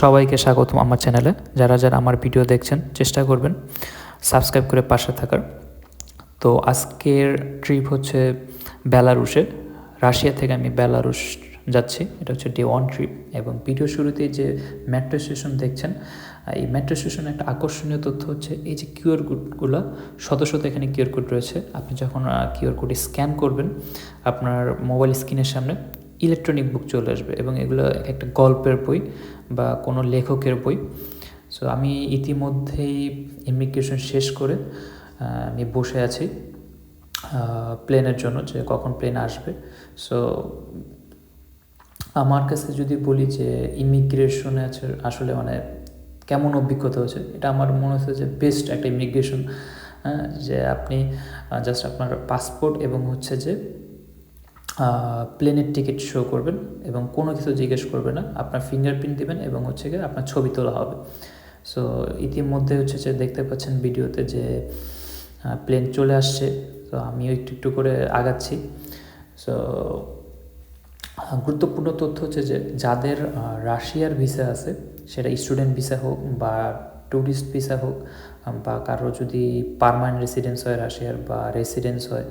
সবাইকে স্বাগতম আমার চ্যানেলে। যারা যারা আমার ভিডিও দেখছেন, চেষ্টা করবেন সাবস্ক্রাইব করে পাশে থাকার। তো আজকের ট্রিপ হচ্ছে বেলারুশে। রাশিয়া থেকে আমি বেলারুশ যাচ্ছি। এটা হচ্ছে ডে ওয়ান ট্রিপ এবং ভিডিও শুরুতেই যে মেট্রো স্টেশন দেখছেন এই মেট্রো স্টেশনে একটা আকর্ষণীয় তথ্য হচ্ছে, এই যে কিউআর কোডগুলো শত শত এখানে কিউআর কোড রয়েছে। আপনি যখন কিউআর কোডে স্ক্যান করবেন, আপনার মোবাইল স্ক্রিনের সামনে ইলেকট্রনিক বুক চলে আসবে এবং এগুলো একটা গল্পের বই। বা কোনো লেখকের বই। সো আমি ইতিমধ্যেই ইমিগ্রেশন শেষ করে আমি বসে আছি প্লেনের জন্য, যে কখন প্লেন আসবে। সো আমার কাছে যদি বলি যে ইমিগ্রেশনে আছে, আসলে মানে কেমন অভিজ্ঞতা হচ্ছে এটা আমার মনে হচ্ছে যে বেস্ট একটা ইমিগ্রেশন হ্যাঁ যে আপনি জাস্ট আপনার পাসপোর্ট এবং হচ্ছে যে প্লেনের টিকিট শো করবেন এবং কোনো কিছু জিজ্ঞেস করবে না। আপনার ফিঙ্গারপ্রিন্ট দেবেন এবং হচ্ছে গিয়ে আপনার ছবি তোলা হবে। সো ইতিমধ্যে হচ্ছে যে দেখতে পাচ্ছেন ভিডিওতে যে প্লেন চলে আসছে। তো আমিও একটু একটু করে আগাচ্ছি। সো গুরুত্বপূর্ণ তথ্য হচ্ছে যে, যাদের রাশিয়ার ভিসা আছে, সেটা স্টুডেন্ট ভিসা হোক বা ট্যুরিস্ট ভিসা হোক বা কারও যদি পারমানেন্ট রেসিডেন্স হয় রাশিয়ার বা রেসিডেন্স হয়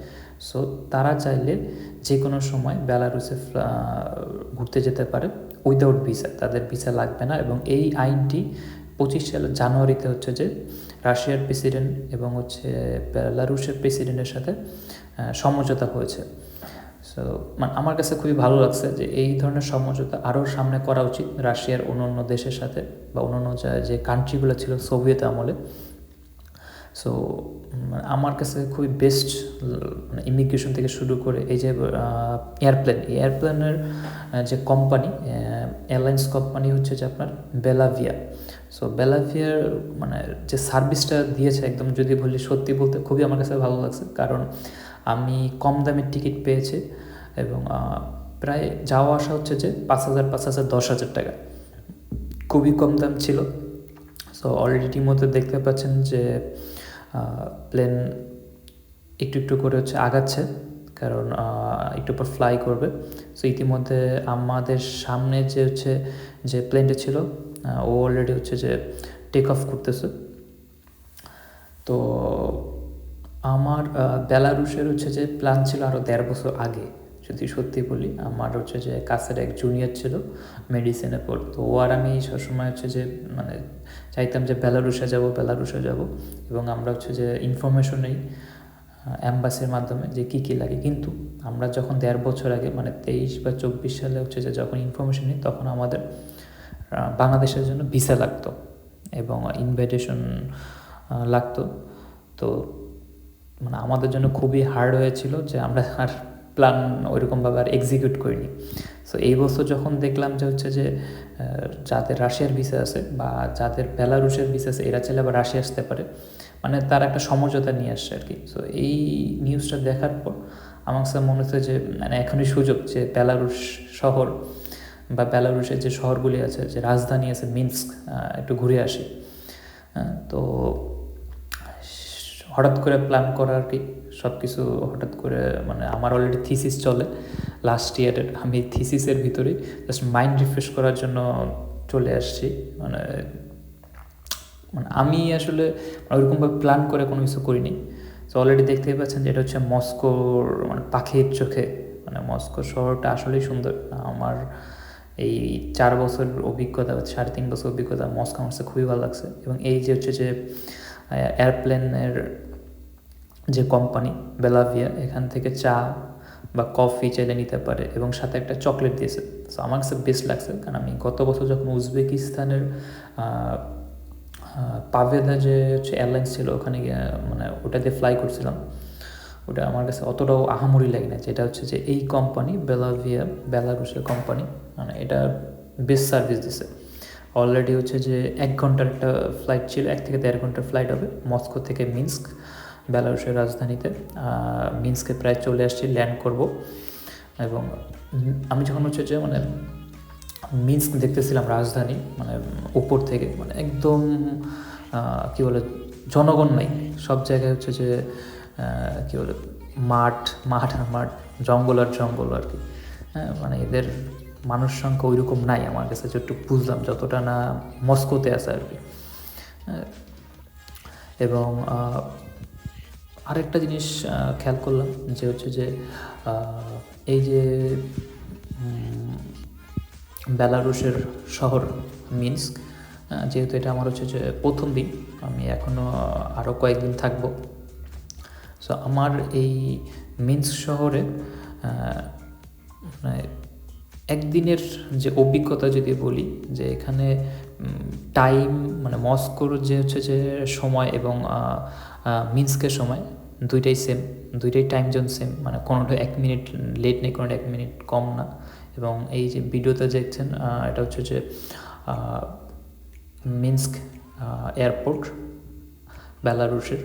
সো তারা চাইলে যে কোনো সময় বেলারুসে ঘুরতে যেতে পারে উইদাউট ভিসা তাদের ভিসা লাগবে না এবং এই আইনটি পঁচিশ সালে, জানুয়ারিতে হচ্ছে যে রাশিয়ার প্রেসিডেন্ট এবং হচ্ছে বেলারুশের প্রেসিডেন্টের সাথে সমঝোতা হয়েছে। সো মানে আমার কাছে খুবই ভালো লাগছে যে এই ধরনের সমঝোতা আরও সামনে করা উচিত রাশিয়ার অন্য অন্য দেশের সাথে বা অন্যান্য যা- যে কান্ট্রিগুলো ছিল সোভিয়েত আমলে। সো আমার কাছে খুবই বেস্ট মানে ইমিগ্রেশন থেকে শুরু করে এই যে এয়ারপ্লেন এই এয়ারপ্লেনের যে কোম্পানি এয়ারলাইন্স কোম্পানি হচ্ছে যে আপনার বেলাভিয়া সো বেলাভিয়ার মানে যে সার্ভিসটা দিয়েছে একদম যদি বলি সত্যি বলতে খুবই আমার কাছে ভালো লাগছে। কারণ আমি কম দামের টিকিট পেয়েছি এবং প্রায় যাওয়া আসা হচ্ছে যে পাঁচ হাজার পাঁচ হাজার, দশ হাজার টাকা। খুবই কম দাম ছিল। সো অলরেডি মধ্যে দেখতে পাচ্ছেন যে প্লেন একটু একটু করে হচ্ছে আগাচ্ছে, কারণ একটু পর ফ্লাই করবে। সো ইতিমধ্যে আমাদের সামনে যে হচ্ছে যে প্লেনটা ছিল ও অলরেডি হচ্ছে যে টেক অফ করতেছে। তো আমার বেলারুশের হচ্ছে যে প্ল্যান ছিল আরও দেড় বছর আগে। যদি সত্যি বলি, আমার হচ্ছে যে কাছের এক জুনিয়র ছিল মেডিসিনে পড়তো। ও আর আমি সবসময় হচ্ছে যে মানে চাইতাম যে বেলারুশে যাব বেলারুশে যাব। এবং আমরা হচ্ছে যে ইনফরমেশন নেই অ্যাম্বাসির মাধ্যমে যে কী কী লাগে। কিন্তু আমরা যখন দেড় বছর আগে মানে তেইশ বা চব্বিশ সালে হচ্ছে যে যখন ইনফরমেশন নিই, তখন আমাদের বাংলাদেশের জন্য ভিসা লাগতো। এবং ইনভাইটেশন লাগতো। তো মানে আমাদের জন্য খুবই হার্ড হয়েছিল যে আমরা আর প্ল্যান ওইরকমভাবে আর এক্সিকিউট করিনি। সো এই বছর যখন দেখলাম যে হচ্ছে যে যাদের রাশিয়ার ভিসা আছে বা যাদের বেলারুশের ভিসা আছে, এরা চাইলে আবার রাশিয়া আসতে পারে। মানে তার একটা সমঝোতা নিয়ে আসছে আর কি সো এই নিউজটা দেখার পর আমার কাছে মনে হচ্ছে যে মানে এখনই সুযোগ যে বেলারুশ শহর বা বেলারুশের যে শহরগুলি আছে, যে রাজধানী আছে মিন্স্ক একটু ঘুরে আসি। তো হঠাৎ করে প্ল্যান করা আর কি সব কিছু হঠাৎ করে মানে আমার অলরেডি থিসিস চলে। লাস্ট ইয়ারের আমি থিসিসের ভিতরেই জাস্ট মাইন্ড রিফ্রেশ করার জন্য চলে আসছি। মানে মানে আমি আসলে ওইরকমভাবে প্ল্যান করে কোনো কিছু করিনি। তো অলরেডি দেখতেই পাচ্ছেন যে এটা হচ্ছে মস্কোর মানে পাখির চোখে। মানে মস্কো শহরটা আসলেই সুন্দর। আমার এই চার বছর অভিজ্ঞতা, সাড়ে তিন বছর অভিজ্ঞতা মস্কো আমার খুবই ভালো লাগছে। এবং এই যে হচ্ছে যে এয়ারপ্লেনের যে কোম্পানি বেলাভিয়া এখান থেকে চা বা কফি চাইলে নিতে পারে এবং সাথে একটা চকলেট দিয়েছে। সো আমার কাছে বেস্ট লাগছে, কারণ আমি গত বছর যখন উজবেকিস্তানের পাভেদা যে হচ্ছে এয়ারলাইন্স ছিল, ওখানে গিয়ে মানে ওটা দিয়ে ফ্লাই করছিলাম। ওটা আমার কাছে অতটাও আহামরি লাগে না, যেটা হচ্ছে যে এই কোম্পানি বেলাভিয়া বেলারুসের কোম্পানি মানে এটা বেস্ট সার্ভিস দিছে। অলরেডি হচ্ছে যে এক ঘণ্টার একটা ফ্লাইট ছিল, এক থেকে দেড় ঘণ্টার ফ্লাইট হবে মস্কো থেকে মিন্স্ক, বেলারুশের রাজধানীতে। মিন্স্কে প্রায় চলে আসছি ল্যান্ড করব। এবং আমি যখন হচ্ছে যে মানে মিন্স্ক দেখতেছিলাম রাজধানী মানে উপর থেকে মানে একদম কী বলে, জনগণ নাই। সব জায়গায় হচ্ছে যে কী বলে, মাঠ মাঠ আর মাঠ, জঙ্গল আর জঙ্গল আর কি। হ্যাঁ মানে এদের মানুষ সংখ্যা ওইরকম নাই আমার কাছে যতটুকু বুঝলাম যতটা না মস্কোতে আছে আর কি। এবং আরেকটা জিনিস খেয়াল করলাম যে হচ্ছে যে এই যে বেলারুশের শহর মিন্স্ক যেহেতু এটা আমার হচ্ছে যে প্রথম দিন, আমি এখনও আরও কয়েকদিন থাকব সো আমার এই মিন্স্ক শহরে মানে একদিনের যে অভিজ্ঞতা যদি বলি যে এখানে টাইম মানে মস্কোর যে হচ্ছে যে সময় এবং আহ, সময় দুইটাই সেম দুইটাই টাইম জোন সেম মানে কোনোটা এক মিনিট লেট নেই কোনোটা এক মিনিট কম না। এবং এই যে ভিডিওতে দেখছেন এটা হচ্ছে যে মিন্স্ক এয়ারপোর্ট বেলারুশের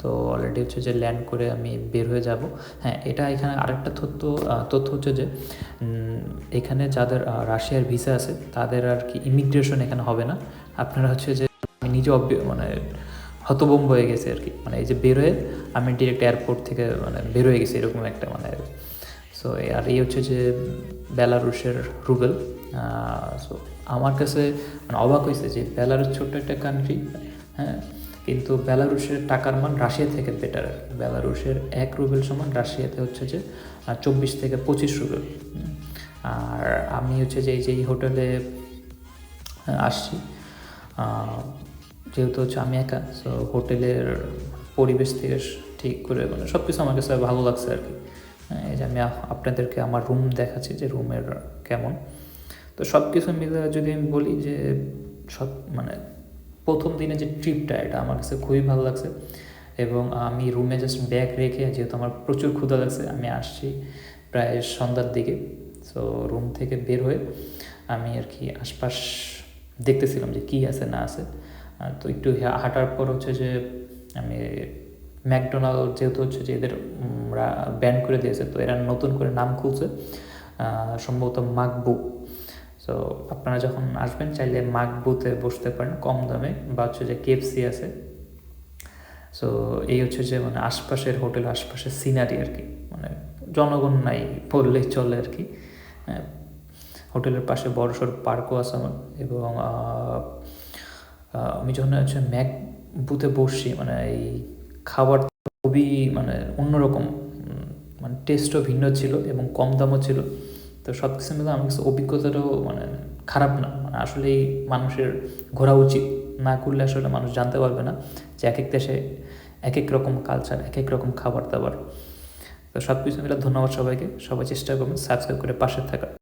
তো অলরেডি হচ্ছে যে ল্যান্ড করে আমি বের হয়ে যাব। হ্যাঁ এটা এখানে আরেকটা তথ্য তথ্য হচ্ছে যে এখানে যাদের রাশিয়ার ভিসা আছে, তাদের আর কি ইমিগ্রেশন এখানে হবে না। আপনারা হচ্ছে যে, আমি নিজে মানে হতবম্ব হয়ে গেছে আর কি। মানে এই যে বের হয়ে আমি ডিরেক্ট এয়ারপোর্ট থেকে মানে বের হয়ে গেছি, এরকম একটা মানে। সো আর এই হচ্ছে যে বেলারুশের রুবেল সো আমার কাছে মানে অবাক হয়েছে যে বেলারুস ছোট্ট একটা কান্ট্রি হ্যাঁ কিন্তু বেলারুশের টাকার মান রাশিয়া থেকে বেটার বেলারুশের এক রুবেল সমান রাশিয়াতে হচ্ছে যে চব্বিশ থেকে পঁচিশ রুবেল। আর আমি হচ্ছে যে এই যে হোটেলে আসছি যেহেতু হচ্ছে আমি একা সো হোটেলের পরিবেশ থেকে ঠিক করে মানে সব কিছু আমার কাছে ভালো লাগছে আর কি। এই যে আমি আপনাদেরকে আমার রুম দেখাচ্ছি যে রুমের কেমন। তো সব কিছু মিলে যদি আমি বলি যে সব মানে প্রথম দিনে যে ট্রিপটা, এটা আমার কাছে খুবই ভালো লাগছে। এবং আমি রুমে জাস্ট ব্যাগ রেখে, যেহেতু আমার প্রচুর ক্ষুধা লাগছে, আমি আসছি প্রায় সন্ধ্যার দিকে। সো রুম থেকে বের হয়ে আমি আর কি আশপাশ দেখতেছিলাম যে কী আছে, না আছে। তো একটু হাঁটার পর হচ্ছে যে আমি ম্যাকডোনাল্ড, যেহেতু হচ্ছে যে এদের ব্যান করে দিয়েছে, তো এরা নতুন করে নাম খুলছে সম্ভবত মাকবু। সো আপনারা যখন আসবেন চাইলে মাকবুতে বসতে পারেন কম দামে বা হচ্ছে যে কেএফসি আছে। সো এই হচ্ছে যে মানে আশপাশের হোটেল আশপাশের সিনারি আর কি মানে জনগণ নাই বললেই চলে আর কি হ্যাঁ, হোটেলের পাশে বড় সড় পার্কও আছে আমার। এবং আমি যখন হচ্ছে ম্যাক বুথে বসছি মানে এই খাবার খুবই মানে অন্যরকম মানে টেস্টও ভিন্ন ছিল এবং কম দামও ছিল। তো সব কিছু মিলে আমার কাছে অভিজ্ঞতাটাও মানে খারাপ না। মানে আসলেই মানুষের ঘোরা উচিত। না করলে আসলে মানুষ জানতে পারবে না যে এক এক দেশে এক এক রকম কালচার এক এক রকম খাবার দাবার তো সব কিছু মিলে ধন্যবাদ সবাইকে। সবাই চেষ্টা করবেন সাবস্ক্রাইব করে পাশে থাকা